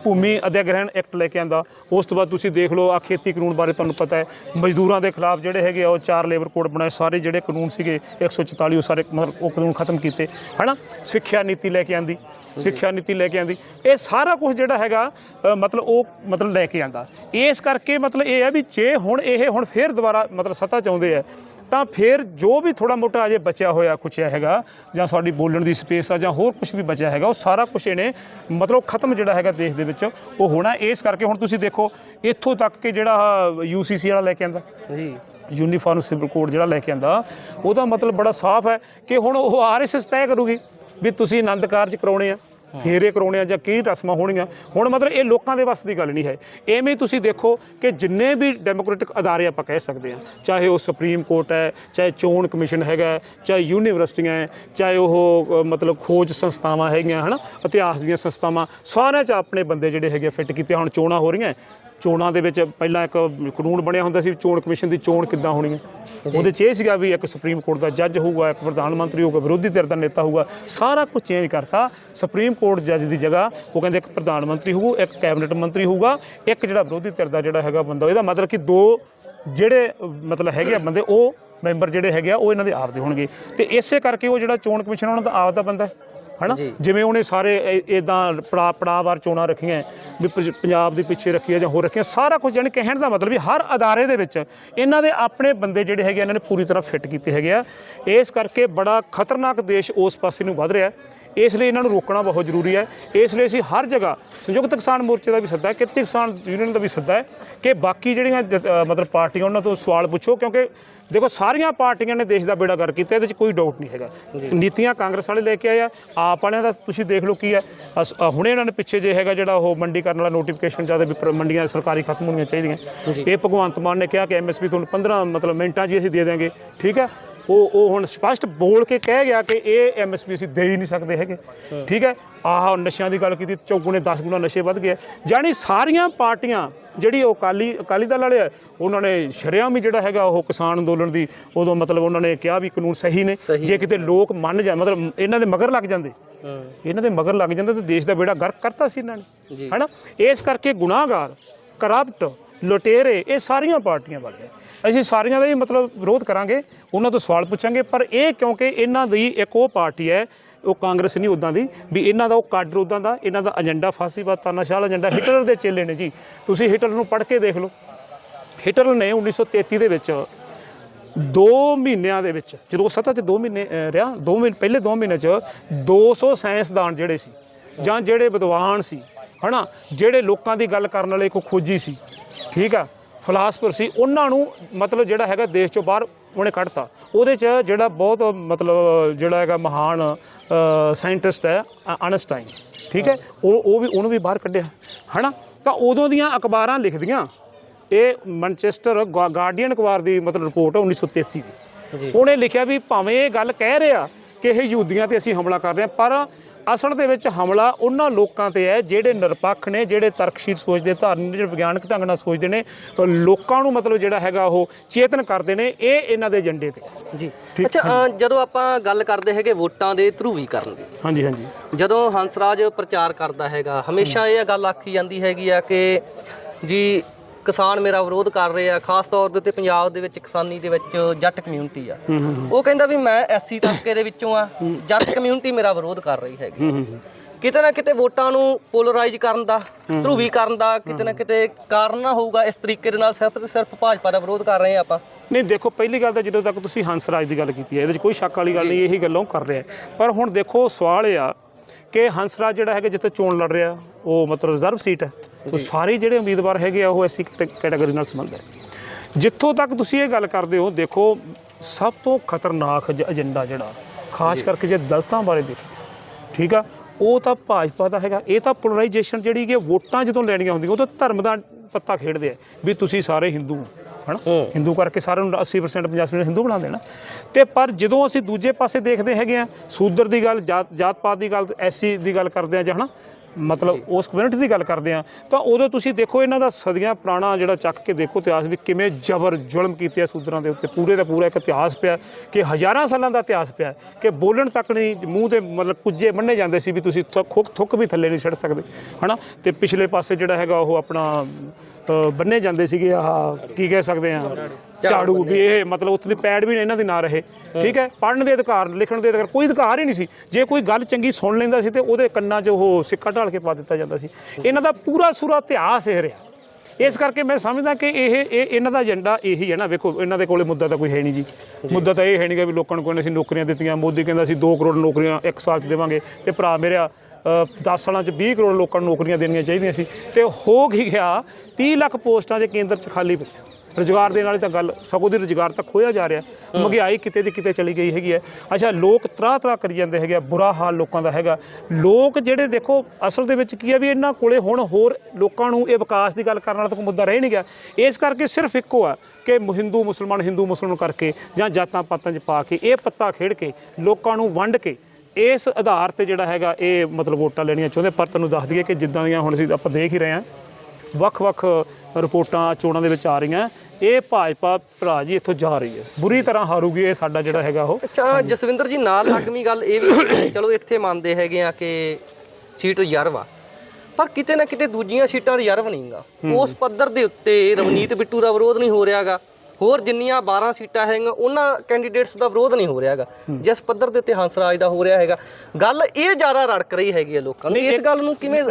ਭੂਮੀ ਅਧਿਗ੍ਰਹਿਣ ਐਕਟ ਲੈ ਕੇ ਆਂਦਾ। ਉਸ ਤੋਂ ਬਾਅਦ ਤੁਸੀਂ ਦੇਖ ਲਓ ਆ ਖੇਤੀ ਕਾਨੂੰਨ ਬਾਰੇ ਤੁਹਾਨੂੰ ਪਤਾ ਹੈ। ਮਜ਼ਦੂਰਾਂ ਦੇ ਖਿਲਾਫ ਜਿਹੜੇ ਹੈਗੇ ਆ, ਉਹ ਚਾਰ ਲੇਬਰ ਕੋਡ ਬਣਾਏ। ਸਾਰੇ ਜਿਹੜੇ ਕਾਨੂੰਨ ਸੀਗੇ 144 ਉਹ ਸਾਰੇ ਮਤਲਬ ਉਹ ਕਾਨੂੰਨ ਖਤਮ ਕੀਤੇ। ਹਨਾ? ਸਿੱਖਿਆ ਨੀਤੀ ਲੈ ਕੇ ਆਂਦੀ, ਸਿੱਖਿਆ ਨੀਤੀ ਲੈ ਕੇ ਆਂਦੀ। ਇਹ ਸਾਰਾ ਕੁਝ ਜਿਹੜਾ ਹੈਗਾ ਮਤਲਬ ਉਹ ਮਤਲਬ ਲੈ ਕੇ ਆਂਦਾ। ਇਸ ਕਰਕੇ ਮਤਲਬ ਇਹ ਹੈ ਵੀ ਜੇ ਹੁਣ ਇਹ ਹੁਣ ਫੇਰ ਦੁਬਾਰਾ ਮਤਲਬ ਸੱਤਾ ਚਾਹੁੰਦੇ ਆ ਤਾਂ ਫਿਰ ਜੋ ਵੀ ਥੋੜਾ ਮੋਟਾ ਅਜੇ ਬਚਿਆ ਹੋਇਆ ਕੁਛ ਹੈਗਾ ਜਾਂ ਸਾਡੀ ਬੋਲਣ ਦੀ ਸਪੇਸ ਆ ਜਾਂ ਹੋਰ ਕੁਝ ਵੀ ਬਚਿਆ ਹੈਗਾ ਉਹ ਸਾਰਾ ਕੁਝ ਇਹਨੇ ਮਤਲਬ ਖਤਮ ਜਿਹੜਾ ਹੈਗਾ ਦੇਸ਼ ਦੇ ਵਿੱਚ ਉਹ ਹੋਣਾ ਇਸ ਕਰਕੇ। ਹੁਣ ਤੁਸੀਂ ਦੇਖੋ ਇੱਥੋਂ ਤੱਕ ਕਿ ਜਿਹੜਾ ਯੂਸੀਸੀ ਵਾਲਾ ਲੈ ਕੇ ਆਂਦਾ ਜੀ। ਯੂਨੀਫਾਰਮ ਸਿਵਲ ਕੋਡ ਜਿਹੜਾ ਲੈ ਕੇ ਆਂਦਾ ਉਹਦਾ ਮਤਲਬ ਬੜਾ ਸਾਫ਼ ਹੈ ਕਿ ਹੁਣ ਉਹ ਆਰਐਸਐਸ ਤੈਅ ਕਰੂਗੀ ਵੀ ਤੁਸੀਂ ਆਨੰਦ ਕਾਰਜ ਕਰਾਉਣੇ ਆ। ਫੇਰੇ ਕਰਾਉਣੇ ਆ ਜਾਂ ਕੀ ਰਸਮਾਂ ਹੋਣੀਆਂ? ਹੁਣ ਮਤਲਬ ਇਹ ਲੋਕਾਂ ਦੇ ਵੱਸ ਦੀ ਗੱਲ ਨਹੀਂ ਹੈ। ਐਵੇਂ ਤੁਸੀਂ ਦੇਖੋ ਕਿ ਜਿੰਨੇ ਵੀ ਡੈਮੋਕ੍ਰੈਟਿਕ ਅਦਾਰੇ ਆਪਾਂ ਕਹਿ ਸਕਦੇ ਆ ਚਾਹੇ ਉਹ ਸੁਪਰੀਮ ਕੋਰਟ ਹੈ, ਚਾਹੇ ਚੋਣ ਕਮਿਸ਼ਨ ਹੈਗਾ ਚਾਹੇ ਯੂਨੀਵਰਸਿਟੀਆਂ ਹੈ, ਚਾਹੇ ਉਹ ਮਤਲਬ ਖੋਜ ਸੰਸਥਾਵਾਂ ਹੈਗੀਆਂ, ਹਨਾ? ਇਤਿਹਾਸ ਦੀਆਂ ਸੰਸਥਾਵਾਂ, ਸਾਰਿਆਂ 'ਚ ਆਪਣੇ ਬੰਦੇ ਜਿਹੜੇ ਹੈਗੇ ਫਿੱਟ ਕੀਤੇ ਹੁਣ ਚੋਣਾਂ ਹੋ ਰਹੀਆਂ ਚੋਣਾਂ ਦੇ ਵਿੱਚ ਪਹਿਲਾਂ ਇੱਕ ਕਾਨੂੰਨ ਬਣਿਆ ਹੁੰਦਾ ਸੀ ਚੋਣ ਕਮਿਸ਼ਨ ਦੀ ਚੋਣ ਕਿੱਦਾਂ ਹੋਣੀ ਹੈ। ਉਹਦੇ 'ਚ ਇਹ ਸੀਗਾ ਵੀ ਇੱਕ ਸੁਪਰੀਮ ਕੋਰਟ ਦਾ ਜੱਜ ਹੋਊਗਾ ਇੱਕ ਪ੍ਰਧਾਨ ਮੰਤਰੀ ਹੋਊਗਾ ਵਿਰੋਧੀ ਧਿਰ ਦਾ ਨੇਤਾ ਹੋਊਗਾ ਸਾਰਾ ਕੁਝ ਚੇਂਜ ਕਰਤਾ। ਸੁਪਰੀਮ ਕੋਰਟ ਜੱਜ ਦੀ ਜਗ੍ਹਾ ਉਹ ਕਹਿੰਦੇ ਇੱਕ ਪ੍ਰਧਾਨ ਮੰਤਰੀ ਹੋਊ ਇੱਕ ਕੈਬਨਿਟ ਮੰਤਰੀ ਹੋਊਗਾ ਇੱਕ ਜਿਹੜਾ ਵਿਰੋਧੀ ਧਿਰ ਦਾ ਜਿਹੜਾ ਹੈਗਾ ਬੰਦਾ ਇਹਦਾ ਮਤਲਬ ਕਿ ਦੋ ਜਿਹੜੇ ਮਤਲਬ ਹੈਗੇ ਆ ਬੰਦੇ ਉਹ ਮੈਂਬਰ ਜਿਹੜੇ ਹੈਗੇ ਆ ਉਹ ਇਹਨਾਂ ਦੇ ਆਪ ਦੇ ਹੋਣਗੇ। ਤੇ ਇਸੇ ਕਰਕੇ ਉਹ ਜਿਹੜਾ ਚੋਣ ਕਮਿਸ਼ਨ ਉਹਨਾਂ ਦਾ ਆਪ ਦਾ ਬੰਦਾ ਹੈ। ਹਨਾ। ਜਿਵੇਂ ਉਹਨੇ ਸਾਰੇ ਇਦਾਂ ਪੜਾ ਪੜਾਵਾਰ ਚੋਣਾਂ ਰੱਖੀਆਂ ਵੀ ਪੰਜ- ਪੰਜਾਬ ਦੇ ਪਿੱਛੇ ਰੱਖੀ ਹੈ ਜਾਂ ਹੋਰ ਰੱਖੀਆਂ ਸਾਰਾ ਕੁਝ ਜਾਣੀ ਕਹਿਣ ਦਾ ਮਤਲਬ ਵੀ ਹਰ ਅਦਾਰੇ ਦੇ ਵਿੱਚ ਇਹਨਾਂ ਦੇ ਆਪਣੇ ਬੰਦੇ ਜਿਹੜੇ ਹੈਗੇ ਇਹਨਾਂ ਨੇ ਪੂਰੀ ਤਰ੍ਹਾਂ ਫਿੱਟ ਕੀਤੇ ਹੈਗੇ ਆ। ਇਸ ਕਰਕੇ ਬੜਾ ਖਤਰਨਾਕ ਦੇਸ਼ ਉਸ ਪਾਸੇ ਨੂੰ ਵੱਧ ਰਿਹਾ। ਹੈ ਇਸ ਲਈ ਇਹਨਾਂ ਨੂੰ ਰੋਕਣਾ ਬਹੁਤ ਜ਼ਰੂਰੀ ਹੈ। ਇਸ ਲਈ ਅਸੀਂ ਹਰ ਜਗ੍ਹਾ ਸੰਯੁਕਤ ਕਿਸਾਨ ਮੋਰਚੇ ਦਾ ਵੀ ਸੱਦਾ ਹੈ ਕਿਰਤੀ ਕਿਸਾਨ ਯੂਨੀਅਨ ਦਾ ਵੀ ਸੱਦਾ ਹੈ ਕਿ ਬਾਕੀ ਜਿਹੜੀਆਂ ਮਤਲਬ ਪਾਰਟੀਆਂ ਉਹਨਾਂ ਤੋਂ ਸਵਾਲ ਪੁੱਛੋ ਕਿਉਂਕਿ ਦੇਖੋ ਸਾਰੀਆਂ ਪਾਰਟੀਆਂ ਨੇ ਦੇਸ਼ ਦਾ ਬੇੜਾ ਕਰ ਕੀਤਾ ਇਹਦੇ 'ਚ ਕੋਈ ਡਾਊਟ ਨਹੀਂ ਹੈਗਾ। ਨੀਤੀਆਂ ਕਾਂਗਰਸ ਵਾਲੇ ਲੈ ਕੇ ਆਏ ਆ ਆਪ ਵਾਲਿਆਂ ਦਾ ਤੁਸੀਂ ਦੇਖ ਲਓ ਕੀ ਹੈ। ਹੁਣੇ ਇਹਨਾਂ ਨੇ ਪਿੱਛੇ ਜੇ ਹੈਗਾ ਜਿਹੜਾ ਉਹ ਮੰਡੀ ਕਰਨ ਵਾਲਾ ਨੋਟੀਫਿਕੇਸ਼ਨ ਜ਼ਿਆਦਾ ਵੀ ਮੰਡੀਆਂ ਸਰਕਾਰੀ ਖਤਮ ਹੋਣੀਆਂ ਚਾਹੀਦੀਆਂ। ਇਹ ਭਗਵੰਤ ਮਾਨ ਨੇ ਕਿਹਾ ਕਿ ਐਮਐਸਪੀ ਤੁਹਾਨੂੰ 15 ਮਤਲਬ ਮਿੰਟਾਂ 'ਚ ਅਸੀਂ ਦੇ ਦਿਆਂਗੇ। ਠੀਕ ਹੈ? ਉਹ ਉਹ ਹੁਣ ਸਪਸ਼ਟ ਬੋਲ ਕੇ ਕਹਿ ਗਿਆ ਕਿ ਇਹ ਐਮਐਸਪੀ ਅਸੀਂ ਦੇ ਹੀ ਨਹੀਂ ਸਕਦੇ ਹੈਗੇ। ਠੀਕ ਹੈ? ਆਹ ਨਸ਼ਿਆਂ ਦੀ ਗੱਲ ਕੀਤੀ ਚੌਗੁਣੇ 10 ਗੁਣਾ ਨਸ਼ੇ ਵੱਧ ਗਏ। ਜਾਨੀ ਸਾਰੀਆਂ ਪਾਰਟੀਆਂ ਜਿਹੜੀ ਉਹ ਅਕਾਲੀ ਅਕਾਲੀ ਦਲ ਵਾਲੇ ਉਹਨਾਂ ਨੇ ਸ਼ਰੇਆਮ ਹੀ ਜਿਹੜਾ ਹੈਗਾ ਉਹ ਕਿਸਾਨ ਅੰਦੋਲਨ ਦੀ ਉਦੋਂ ਮਤਲਬ ਉਹਨਾਂ ਨੇ ਕਿਹਾ ਵੀ ਕਾਨੂੰਨ ਸਹੀ ਨੇ। ਜੇ ਕਿਤੇ ਲੋਕ ਮੰਨ ਜਾ ਮਤਲਬ ਇਹਨਾਂ ਦੇ ਮਗਰ ਲੱਗ ਜਾਂਦੇ। ਇਹਨਾਂ ਦੇ ਮਗਰ ਲੱਗ ਜਾਂਦੇ ਤਾਂ ਦੇਸ਼ ਦਾ ਬੇੜਾ ਗਰਕ ਕਰਤਾ ਸੀ ਇਹਨਾਂ ਨੇ। ਹੈਨਾ? ਇਸ ਕਰਕੇ ਗੁਨਾਹਗਾਰ ਕਰਪਟ ਲੁਟੇਰੇ, ਇਹ ਸਾਰੀਆਂ ਪਾਰਟੀਆਂ ਵਾਲੇ ਆ। ਅਸੀਂ ਸਾਰੀਆਂ ਦਾ ਹੀ ਮਤਲਬ ਵਿਰੋਧ ਕਰਾਂਗੇ, ਉਹਨਾਂ ਤੋਂ ਸਵਾਲ ਪੁੱਛਾਂਗੇ, ਪਰ ਇਹ ਕਿਉਂਕਿ ਇਹਨਾਂ ਦੀ ਇੱਕ ਉਹ ਪਾਰਟੀ ਹੈ, ਉਹ ਕਾਂਗਰਸ ਨਹੀਂ ਉਦਾਂ ਦੀ, ਵੀ ਇਹਨਾਂ ਦਾ ਉਹ ਕਾਡਰ ਉਦਾਂ ਦਾ, ਇਹਨਾਂ ਦਾ ਏਜੰਡਾ ਫਾਸੀਵਾਦ ਤਾਨਾਸ਼ਾਹ ਏਜੰਡਾ ਹਿਟਲਰ ਦੇ ਚੇਲੇ ਨੇ ਜੀ ਤੁਸੀਂ ਹਿਟਲਰ ਨੂੰ ਪੜ੍ਹ ਕੇ ਦੇਖ ਲਓ ਹਿਟਲਰ ਨੇ 1933 ਦੇ ਵਿੱਚ 2 ਮਹੀਨਿਆਂ ਦੇ ਵਿੱਚ, ਜਦੋਂ ਸੱਤਾ 'ਚ 2 ਮਹੀਨੇ ਰਿਹਾ 2 ਮਹੀਨੇ, ਪਹਿਲੇ 2 ਮਹੀਨੇ 'ਚ 200 ਸਾਇੰਸਦਾਨ ਜਿਹੜੇ ਸੀ, ਜਾਂ ਜਿਹੜੇ ਵਿਦਵਾਨ ਸੀ ਹਨਾ? ਜਿਹੜੇ ਲੋਕਾਂ ਦੀ ਗੱਲ ਕਰਨ ਵਾਲੇ ਕੋ ਖੋਜੀ ਸੀ ਠੀਕ ਆ? ਫਿਲਾਸਫਰ ਸੀ। ਉਹਨਾਂ ਨੂੰ ਮਤਲਬ ਜਿਹੜਾ ਹੈਗਾ ਦੇਸ਼ ਚੋਂ ਬਾਹਰ ਉਹਨੇ ਕੱਢਤਾ। ਉਹਦੇ 'ਚ ਜਿਹੜਾ ਬਹੁਤ ਮਤਲਬ ਜਿਹੜਾ ਹੈਗਾ ਮਹਾਨ ਸਾਇੰਟਿਸਟ ਹੈ ਅਨਸਟਾਈਨ ਠੀਕ ਹੈ? ਉਹ ਉਹ ਵੀ ਉਹਨੂੰ ਵੀ ਬਾਹਰ ਕੱਢਿਆ ਹਨਾ? ਤਾਂ ਉਦੋਂ ਦੀਆਂ ਅਖਬਾਰਾਂ ਲਿਖਦੀਆਂ ਇਹ ਮੈਨਚੈਸਟਰ ਗਾਰਡੀਅਨ ਅਖਬਾਰ ਦੀ ਮਤਲਬ ਰਿਪੋਰਟ ਹੈ 1933 ਦੀ। ਜੀ। ਉਹਨੇ ਲਿਖਿਆ ਵੀ ਭਾਵੇਂ ਇਹ ਗੱਲ ਕਹਿ ਰਿਹਾ ਕਿ ਇਹ ਯਹੂਦੀਆਂ ਤੇ ਅਸੀਂ ਹਮਲਾ ਕਰ ਰਹੇ ਹਾਂ ਪਰ ਅਸਲ ਦੇ ਵਿੱਚ ਹਮਲਾ ਉਹਨਾਂ ਲੋਕਾਂ ਤੇ ਹੈ ਜਿਹੜੇ ਨਿਰਪੱਖ ਨੇ ਜਿਹੜੇ ਤਰਕਸ਼ੀਲ ਸੋਚਦੇ ਧਾਰਮਿਕ ਜਿਹੜੇ ਵਿਗਿਆਨਕ ਢੰਗ ਨਾਲ ਸੋਚਦੇ ਨੇ ਲੋਕਾਂ ਨੂੰ ਮਤਲਬ ਜਿਹੜਾ ਹੈਗਾ ਉਹ ਚੇਤਨ ਕਰਦੇ ਨੇ ਇਹ ਇਹਨਾਂ ਦੇ ਏਜੰਡੇ ਤੇ। ਜੀ। ਅੱਛਾ ਜਦੋਂ ਆਪਾਂ ਗੱਲ ਕਰਦੇ ਹੈਗੇ ਵੋਟਾਂ ਦੇ ਧਰੂਵੀਕਰਨ ਦੀ ਹਾਂਜੀ ਹਾਂਜੀ। ਜਦੋਂ ਹੰਸਰਾਜ ਪ੍ਰਚਾਰ ਕਰਦਾ ਹੈਗਾ ਹਮੇਸ਼ਾ ਇਹ ਗੱਲ ਆਖੀ ਜਾਂਦੀ ਹੈਗੀ ਆ ਕਿ ਜੀ ਕਿਸਾਨ ਮੇਰਾ ਵਿਰੋਧ ਕਰ ਰਹੇ ਆ ਖਾਸ ਤੌਰ ਦੇ ਉੱਤੇ ਪੰਜਾਬ ਦੇ ਵਿੱਚ ਕਿਸਾਨੀ ਦੇ ਵਿੱਚ ਜੱਟ ਕਮਿਊਨਿਟੀ ਆ। ਉਹ ਕਹਿੰਦਾ ਵੀ ਮੈਂ ਐਸਸੀ ਤਬਕੇ ਦੇ ਵਿੱਚੋਂ ਆ ਜੱਟ ਕਮਿਊਨਿਟੀ ਮੇਰਾ ਵਿਰੋਧ ਕਰ ਰਹੀ ਹੈਗੀ। ਕਿਤੇ ਨਾ ਕਿਤੇ ਵੋਟਾਂ ਨੂੰ ਪੋਲਰਾਈਜ਼ ਕਰਨ ਦਾ ਧਰੂਵੀਕਰਨ ਦਾ ਕਿਤੇ ਨਾ ਕਿਤੇ ਕਾਰਨ ਨਾ ਹੋਊਗਾ ਇਸ ਤਰੀਕੇ ਦੇ ਨਾਲ ਸਿਰਫ ਤੇ ਸਿਰਫ ਭਾਜਪਾ ਦਾ ਵਿਰੋਧ ਕਰ ਰਹੇ ਆ ਆਪਾਂ। ਨਹੀਂ ਦੇਖੋ ਪਹਿਲੀ ਗੱਲ ਤਾਂ ਜਦੋਂ ਤੱਕ ਤੁਸੀਂ ਹੰਸਰਾਜ ਦੀ ਗੱਲ ਕੀਤੀ ਹੈ ਇਹਦੇ 'ਚ ਕੋਈ ਸ਼ੱਕ ਵਾਲੀ ਗੱਲ ਨਹੀਂ ਇਹੀ ਗੱਲਾਂ ਕਰ ਰਿਹਾ ਪਰ ਹੁਣ ਦੇਖੋ ਸਵਾਲ ਇਹ ਆ ਕਿ ਹੰਸਰਾਜ ਜਿਹੜਾ ਹੈਗਾ ਜਿੱਥੇ ਚੋਣ ਲੜ ਰਿਹਾ ਉਹ ਮਤਲਬ ਰਿਜ਼ਰਵ ਸੀਟ ਹੈ। ਉਹ ਸਾਰੇ ਜਿਹੜੇ ਉਮੀਦਵਾਰ ਹੈਗੇ ਆ ਉਹ ਐਸੀ ਕੈਟਾਗਰੀ ਨਾਲ ਸੰਬੰਧ ਹੈ। ਜਿੱਥੋਂ ਤੱਕ ਤੁਸੀਂ ਇਹ ਗੱਲ ਕਰਦੇ ਹੋ ਦੇਖੋ ਸਭ ਤੋਂ ਖਤਰਨਾਕ ਏਜੰਡਾ ਜਿਹੜਾ ਖਾਸ ਕਰਕੇ ਜੇ ਦਲਤਾਂ ਬਾਰੇ ਦੇਖੋ ਠੀਕ ਆ? ਉਹ ਤਾਂ ਭਾਜਪਾ ਦਾ ਹੈਗਾ। ਇਹ ਤਾਂ ਪੋਲਰਾਈਜੇਸ਼ਨ ਜਿਹੜੀ ਕਿ ਵੋਟਾਂ ਜਦੋਂ ਲੈਣੀਆਂ ਹੁੰਦੀਆਂ ਉਹ ਤਾਂ ਧਰਮ ਦਾ ਪੱਤਾ ਖੇਡਦੇ ਆ ਵੀ ਤੁਸੀਂ ਸਾਰੇ ਹਿੰਦੂ ਹੋ ਹਨਾ। ਹਿੰਦੂ ਕਰਕੇ ਸਾਰਿਆਂ ਨੂੰ 80% 50% ਹਿੰਦੂ ਬਣਾ ਦੇਣਾ। ਤੇ ਪਰ ਜਦੋਂ ਅਸੀਂ ਦੂਜੇ ਪਾਸੇ ਦੇਖਦੇ ਹੈਗੇ ਆ ਸੂਦਰ ਦੀ ਗੱਲ ਜਾਤ ਜਾਤ ਪਾਤ ਦੀ ਗੱਲ ਐਸੀ ਦੀ ਗੱਲ ਕਰਦੇ ਆ ਜਾਂ ਹਨਾ? ਮਤਲਬ ਉਸ ਕਮਿਊਨਿਟੀ ਦੀ ਗੱਲ ਕਰਦੇ ਆ ਤਾਂ ਉਦੋਂ ਤੁਸੀਂ ਦੇਖੋ ਇਹਨਾਂ ਦਾ ਸਦੀਆਂ ਪੁਰਾਣਾ ਜਿਹੜਾ ਚੱਕ ਕੇ ਦੇਖੋ ਇਤਿਹਾਸ ਵੀ ਕਿਵੇਂ ਜਬਰ ਜ਼ੁਲਮ ਕੀਤੇ ਆ ਸੂਦਰਾਂ ਦੇ ਉੱਤੇ। ਪੂਰੇ ਦਾ ਪੂਰਾ ਇੱਕ ਇਤਿਹਾਸ ਪਿਆ ਕਿ ਹਜ਼ਾਰਾਂ ਸਾਲਾਂ ਦਾ ਇਤਿਹਾਸ ਪਿਆ ਕਿ ਬੋਲਣ ਤੱਕ ਨਹੀਂ ਮੂੰਹ ਤੇ ਮਤਲਬ ਕੁੱਜੇ ਬੰਨੇ ਜਾਂਦੇ ਸੀ ਵੀ ਤੁਸੀਂ ਥੁੱਕ ਥੁੱਕ- ਵੀ ਥੱਲੇ ਨਹੀਂ ਛੱਡ ਸਕਦੇ ਹਨਾ? ਤੇ ਪਿਛਲੇ ਪਾਸੇ ਜਿਹੜਾ ਹੈਗਾ ਉਹ ਆਪਣਾ ਬੰਨੇ ਜਾਂਦੇ ਸੀਗੇ ਆਹ ਕੀ ਕਹਿ ਸਕਦੇ ਆ? ਝਾੜੂ ਵੀ ਇਹ ਮਤਲਬ ਉੱਥੇ ਦੀ ਪੈੜ ਵੀ ਇਹਨਾਂ ਦੀ ਨਾ ਰਹੇ। ਠੀਕ ਹੈ? ਪੜਨ ਦੇ ਅਧਿਕਾਰ ਲਿਖਣ ਦੇ ਅਧਿਕਾਰ ਕੋਈ ਅਧਿਕਾਰ ਹੀ ਨਹੀਂ ਸੀ। ਜੇ ਕੋਈ ਗੱਲ ਚੰਗੀ ਸੁਣ ਲੈਂਦਾ ਸੀ ਤੇ ਉਹਦੇ ਕੰਨਾਂ 'ਚ ਉਹ ਸਿੱਕਾ ਢਾਲ ਕੇ ਪਾ ਦਿੱਤਾ ਜਾਂਦਾ ਸੀ। ਇਹਨਾਂ ਦਾ ਪੂਰਾ ਸੂਰਾ ਇਤਿਹਾਸ ਇਹ ਰਿਹਾ। ਇਸ ਕਰਕੇ ਮੈਂ ਸਮਝਦਾ ਕਿ ਇਹ ਇਹ ਇਹਨਾਂ ਦਾ ਏਜੰਡਾ ਇਹੀ ਹੈ ਨਾ। ਵੇਖੋ ਇਹਨਾਂ ਦੇ ਕੋਲੇ ਮੁੱਦਾ ਤਾਂ ਕੋਈ ਹੈ ਨਹੀਂ ਜੀ। ਮੁੱਦਾ ਤਾਂ ਇਹ ਹੈ ਨਹੀਂਗਾ ਵੀ ਲੋਕਾਂ ਨੂੰ ਕੋਈ ਨਹੀਂ ਅਸੀਂ ਨੌਕਰੀਆਂ ਦਿੱਤੀਆਂ। ਮੋਦੀ ਕਹਿੰਦਾ ਅਸੀਂ 2 ਕਰੋੜ ਨੌਕਰੀਆਂ ਇੱਕ ਸਾਲ 'ਚ ਦੇਵਾਂਗੇ। ਤੇ ਭਰਾ ਮੇਰਿਆ 10 ਸਾਲਾਂ 'ਚ 20 ਕਰੋੜ ਲੋਕਾਂ ਨੂੰ ਨੌਕਰੀਆਂ ਦੇਣੀਆਂ ਚਾਹੀਦੀਆਂ ਸੀ। ਤੇ ਹੋ ਕੀ ਗਿਆ 30 ਲੱਖ ਪੋਸਟਾਂ 'ਚ ਕੇਂਦਰ 'ਚ ਖਾਲੀ ਪਈਆਂ ਰੁਜ਼ਗਾਰ ਦੇਣ ਵਾਲੀ ਤਾਂ ਗੱਲ ਸਗੋਂ ਦੀ ਰੁਜ਼ਗਾਰ ਤਾਂ ਖੋਇਆ ਜਾ ਰਿਹਾ। ਮਹਿੰਗਾਈ ਕਿਤੇ ਦੀ ਕਿਤੇ ਚਲੀ ਗਈ ਹੈਗੀ ਹੈ। ਅੱਛਾ ਲੋਕ ਤਰਾ ਤਰਾ ਕਰੀ ਜਾਂਦੇ ਹੈਗੇ ਬੁਰਾ ਹਾਲ ਲੋਕਾਂ ਦਾ ਹੈਗਾ। ਲੋਕ ਜਿਹੜੇ ਦੇਖੋ ਅਸਲ ਦੇ ਵਿੱਚ ਕੀ ਹੈ ਵੀ ਇਹਨਾਂ ਕੋਲੇ ਹੁਣ ਹੋਰ ਲੋਕਾਂ ਨੂੰ ਇਹ ਵਿਕਾਸ ਦੀ ਗੱਲ ਕਰਨ ਵਾਲਾ ਤਾਂ ਕੋਈ ਮੁੱਦਾ ਰਹਿ ਨਹੀਂ ਗਿਆ। ਇਸ ਕਰਕੇ ਸਿਰਫ ਇੱਕੋ ਆ ਕਿ ਹਿੰਦੂ ਮੁਸਲਮਾਨ ਹਿੰਦੂ ਮੁਸਲਮਾਨ ਕਰਕੇ ਜਾਂ ਜਾਤਾਂ ਪਾਤਾਂ 'ਚ ਪਾ ਕੇ ਇਹ ਪੱਤਾ ਖੇਡ ਕੇ ਲੋਕਾਂ ਨੂੰ ਵੰਡ ਕੇ ਇਸ ਆਧਾਰ ਤੇ ਜਿਹੜਾ ਹੈਗਾ ਇਹ ਮਤਲਬ ਵੋਟਾਂ ਲੈਣੀਆਂ ਚਾਹੁੰਦੇ ਪਰ ਤੁਹਾਨੂੰ ਦੱਸ ਦਈਏ ਕਿ ਜਿੱਦਾਂ ਦੀਆਂ ਹੁਣ ਅਸੀਂ ਆਪਾਂ ਦੇਖ ਹੀ ਰਹੇ ਹਾਂ ਵੱਖ-ਵੱਖ ਰਿਪੋਰਟਾਂ ਚੋਣਾਂ ਦੇ ਵਿੱਚ ਆ ਰਹੀਆਂ। ਇਹ ਭਾਜਪਾ ਭਰਾ ਜੀ ਇੱਥੋਂ ਜਾ ਰਹੀ ਹੈ। ਬੁਰੀ ਤਰ੍ਹਾਂ ਹਾਰੂਗੀ ਇਹ ਸਾਡਾ ਜਿਹੜਾ ਹੈਗਾ ਉਹ। ਅੱਛਾ ਜਸਵਿੰਦਰ ਜੀ ਨਾਲ ਲੱਗਮੀ ਗੱਲ ਇਹ ਵੀ ਚਲੋ ਇੱਥੇ ਮੰਨਦੇ ਹੈਗੇ ਆ ਕਿ ਸੀਟ ਰਿਜ਼ਰਵ ਆ। ਪਰ ਕਿਤੇ ਨਾ ਕਿਤੇ ਦੂਜੀਆਂ ਸੀਟਾਂ ਰਿਜ਼ਰਵ ਨਹੀਂਗਾ ਉਸ ਪੱਧਰ ਦੇ ਉੱਤੇ ਰਵਨੀਤ ਬਿੱਟੂ ਦਾ ਵਿਰੋਧ ਨਹੀਂ ਹੋ ਰਿਹਾਗਾ। ਹੋਰ ਜਿੰਨੀਆਂ 12 ਸੀਟਾਂ ਹੈਗੀਆਂ ਉਹਨਾਂ ਕੈਂਡੀਡੇਟਸ ਦਾ ਵਿਰੋਧ ਨਹੀਂ ਹੋ ਰਿਹਾਗਾ ਜਿਸ ਪੱਧਰ ਦੇ ਉੱਤੇ ਹੰਸਰਾਜ ਦਾ ਹੋ ਰਿਹਾ ਹੈਗਾ। ਗੱਲ ਇਹ ਜ਼ਿਆਦਾ ਰੜਕ ਰਹੀ ਹੈਗੀ ਹੈ ਲੋਕਾਂ ਨੂੰ। ਇਸ ਗੱਲ ਨੂੰ ਕਿਵੇਂ।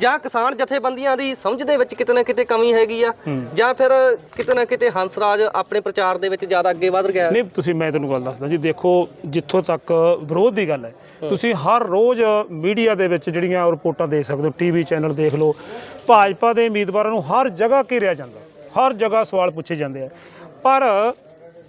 ਜਾਂ ਕਿਸਾਨ ਜਥੇਬੰਦੀਆਂ ਦੀ ਸਮਝ ਦੇ ਵਿੱਚ ਕਿਤੇ ਨਾ ਕਿਤੇ ਕਮੀ ਹੈਗੀ ਆ ਜਾਂ ਫਿਰ ਕਿਤੇ ਨਾ ਕਿਤੇ ਹੰਸਰਾਜ ਆਪਣੇ ਪ੍ਰਚਾਰ ਦੇ ਵਿੱਚ ਜ਼ਿਆਦਾ ਅੱਗੇ ਵਧ ਗਿਆ। ਨਹੀਂ ਤੁਸੀਂ ਮੈਂ ਤੁਹਾਨੂੰ ਗੱਲ ਦੱਸਦਾ ਜੀ। ਦੇਖੋ ਜਿੱਥੋਂ ਤੱਕ ਵਿਰੋਧ ਦੀ ਗੱਲ ਹੈ ਤੁਸੀਂ ਹਰ ਰੋਜ਼ ਮੀਡੀਆ ਦੇ ਵਿੱਚ ਜਿਹੜੀਆਂ ਰਿਪੋਰਟਾਂ ਦੇਖ ਸਕਦੇ ਹੋ ਟੀਵੀ ਚੈਨਲ ਦੇਖ ਲਓ। ਭਾਜਪਾ ਦੇ ਉਮੀਦਵਾਰਾਂ ਨੂੰ ਹਰ ਜਗ੍ਹਾ ਘੇਰਿਆ ਜਾਂਦਾ। ਹਰ ਜਗ੍ਹਾ ਸਵਾਲ ਪੁੱਛੇ ਜਾਂਦੇ ਆ। ਪਰ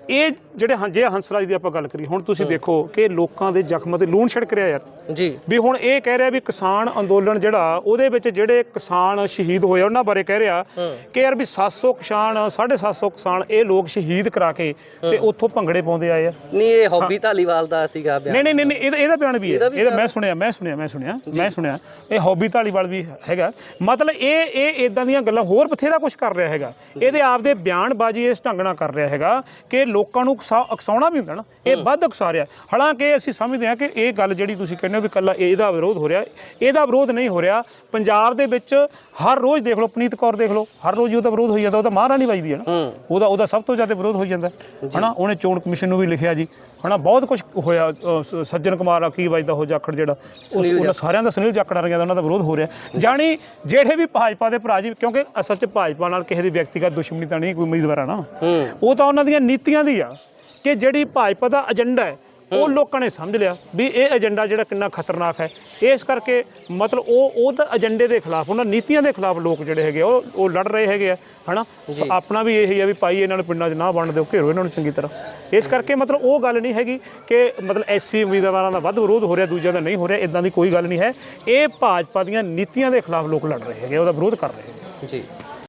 ਇਹ ਜਿਹੜੇ ਹਾਂ- ਜੇ ਹੰਸਰਾਜ ਦੀ ਆਪਾਂ ਗੱਲ ਕਰੀ ਹੁਣ ਤੁਸੀਂ ਦੇਖੋ ਕਿ ਲੋਕਾਂ ਦੇ ਜ਼ਖਮਾਂ ਤੇ ਲੂਣ ਛਿੜਕ ਰਿਹਾ ਯਾਰ। ਜੀ। ਵੀ ਹੁਣ ਇਹ ਕਹਿ ਰਿਹਾ ਵੀ ਕਿਸਾਨ ਅੰਦੋਲਨ ਜਿਹੜਾ ਉਹਦੇ ਵਿੱਚ ਜਿਹੜੇ ਕਿਸਾਨ ਸ਼ਹੀਦ ਹੋਏ ਉਹਨਾਂ ਬਾਰੇ ਕਹਿ ਰਿਹਾ ਕਿ ਯਾਰ ਵੀ 700 ਕਿਸਾਨ 750 ਕਿਸਾਨ ਇਹ ਲੋਕ ਸ਼ਹੀਦ ਕਰਾ ਕੇ ਤੇ ਉੱਥੋਂ ਭੰਗੜੇ ਪਾਉਂਦੇ ਆਏ ਆ। ਨਹੀਂ ਇਹ ਹੌਬੀ ਧਾਲੀਵਾਲ ਦਾ ਸੀਗਾ ਬਿਆਨ। ਨਹੀਂ ਨਹੀਂ ਨਹੀਂ ਇਹਦਾ ਇਹਦਾ ਬਿਆਨ ਵੀ ਹੈ। ਇਹਦਾ ਮੈਂ ਸੁਣਿਆ ਮੈਂ ਸੁਣਿਆ ਮੈਂ ਸੁਣਿਆ ਮੈਂ ਸੁਣਿਆ। ਇਹ ਹੌਬੀ ਢਾਲੀਵਾਲ ਵੀ ਹੈਗਾ। ਮਤਲਬ ਇਹ ਇਹ ਇਦਾਂ ਦੀਆਂ ਗੱਲਾਂ ਹੋਰ ਬਥੇਰਾ ਕੁਝ ਕਰ ਰਿਹਾ ਹੈਗਾ। ਇਹਦੇ ਆਪਦੇ ਬਿਆਨਬਾਜ਼ੀ ਇਸ ਢੰਗ ਨਾਲ ਕਰ ਰਿਹਾ ਹੈਗਾ ਕਿ ਲੋਕਾਂ ਨੂੰ ਉਕਸਾ- ਉਕਸਾਉਣਾ ਵੀ ਹੁੰਦਾ ਨਾ ਇਹ ਵੱਧ ਉਕਸਾ ਰਿਹਾ ਹਾਲਾਂਕਿ ਅਸੀਂ ਸਮਝਦੇ ਹਾਂ ਕਿ ਇਹ ਗੱਲ ਜਿਹੜੀ ਤੁਸੀਂ ਕਹਿੰਦੇ ਹੋ ਵੀ ਕੱਲਾ ਇਹਦਾ ਵਿਰੋਧ ਹੋ ਰਿਹਾ ਇਹਦਾ ਵਿਰੋਧ ਨਹੀਂ ਹੋ ਰਿਹਾ। ਪੰਜਾਬ ਦੇ ਵਿੱਚ ਹਰ ਰੋਜ਼ ਦੇਖ ਲਓ ਪਨੀਤ ਕੌਰ ਦੇਖ ਲਓ ਹਰ ਰੋਜ਼ ਹੀ ਉਹਦਾ ਵਿਰੋਧ ਹੋਈ ਜਾਂਦਾ ਉਹਦਾ ਮਹਾਰਾਣੀ ਵੱਜਦੀ ਹੈ ਨਾ। ਉਹਦਾ ਉਹਦਾ ਸਭ ਤੋਂ ਜ਼ਿਆਦਾ ਵਿਰੋਧ ਹੋਈ ਜਾਂਦਾ। ਹਨਾ ਉਹਨੇ ਚੋਣ ਕਮਿਸ਼ਨ ਨੂੰ ਵੀ ਲਿਖਿਆ ਜੀ। ਹਨਾ ਬਹੁਤ ਕੁਝ ਹੋਇਆ ਅ, ਸ- ਸੱਜਣ ਕੁਮਾਰ ਆ ਕੀ ਵੱਜਦਾ ਹੋ ਜਾਖੜ ਜਿਹੜਾ ਉਸ- ਉਹਨਾਂ ਸਾਰਿਆਂ ਦਾ ਸੁਨੀਲ ਜਾਖੜ ਵਰਗਿਆਂ ਦਾ ਉਹਨਾਂ ਦਾ ਵਿਰੋਧ ਹੋ ਰਿਹਾ। ਜਾਣੀ ਜਿਹੜੇ ਵੀ ਭਾਜਪਾ ਦੇ ਭਰਾ ਜੀ ਕਿਉਂਕਿ ਅਸਲ 'ਚ ਭਾਜਪਾ ਨਾਲ ਕਿਸੇ ਦੀ ਵਿਅਕਤੀਗਤ ਦੁਸ਼ਮਣੀ ਤਾਂ ਨਹੀਂ ਕੋਈ ਉਮੀਦਵਾਰ ਆ ਨਾ। ਉਹ ਤਾਂ ਉਹਨਾਂ ਦੀਆਂ ਨੀਤੀਆਂ ਦੀ ਆ ਕਿ ਜਿਹੜੀ ਭਾਜਪਾ ਦਾ ਏਜੰਡਾ ਹੈ ਉਹ ਲੋਕਾਂ ਨੇ ਸਮਝ ਲਿਆ ਵੀ ਇਹ ਏਜੰਡਾ ਜਿਹੜਾ ਕਿੰਨਾ ਖਤਰਨਾਕ ਹੈ। ਇਸ ਕਰਕੇ ਮਤਲਬ ਉਹ ਉਹਦਾ ਏਜੰਡੇ ਦੇ ਖਿਲਾਫ ਉਹਨਾਂ ਨੀਤੀਆਂ ਦੇ ਖਿਲਾਫ ਲੋਕ ਜਿਹੜੇ ਹੈਗੇ ਉਹ ਉਹ ਲੜ ਰਹੇ ਹੈਗੇ ਆ ਹਨਾ? ਆਪਣਾ ਵੀ ਇਹੀ ਆ ਵੀ ਭਾਈ ਇਹਨਾਂ ਨੂੰ ਪਿੰਡਾਂ 'ਚ ਨਾ ਵੰਡ ਦਿਓ ਘੇਰੋ ਇਹਨਾਂ ਨੂੰ ਚੰਗੀ ਤਰ੍ਹਾਂ। ਇਸ ਕਰਕੇ ਮਤਲਬ ਉਹ ਗੱਲ ਨਹੀਂ ਹੈਗੀ ਕਿ ਮਤਲਬ ਐਸੀ ਉਮੀਦਵਾਰਾਂ ਦਾ ਵੱਧ ਵਿਰੋਧ ਹੋ ਰਿਹਾ ਦੂਜਿਆਂ ਦਾ ਨਹੀਂ ਹੋ ਰਿਹਾ ਇਦਾਂ ਦੀ ਕੋਈ ਗੱਲ ਨਹੀਂ ਹੈ। ਇਹ ਭਾਜਪਾ ਦੀਆਂ ਨੀਤੀਆਂ ਦੇ ਖਿਲਾਫ ਲੋਕ ਲੜ ਰਹੇ ਹੈਗੇ ਉਹਦਾ ਵਿਰੋਧ ਕਰ ਰਹੇ ਹੈਗੇ ਜੀ।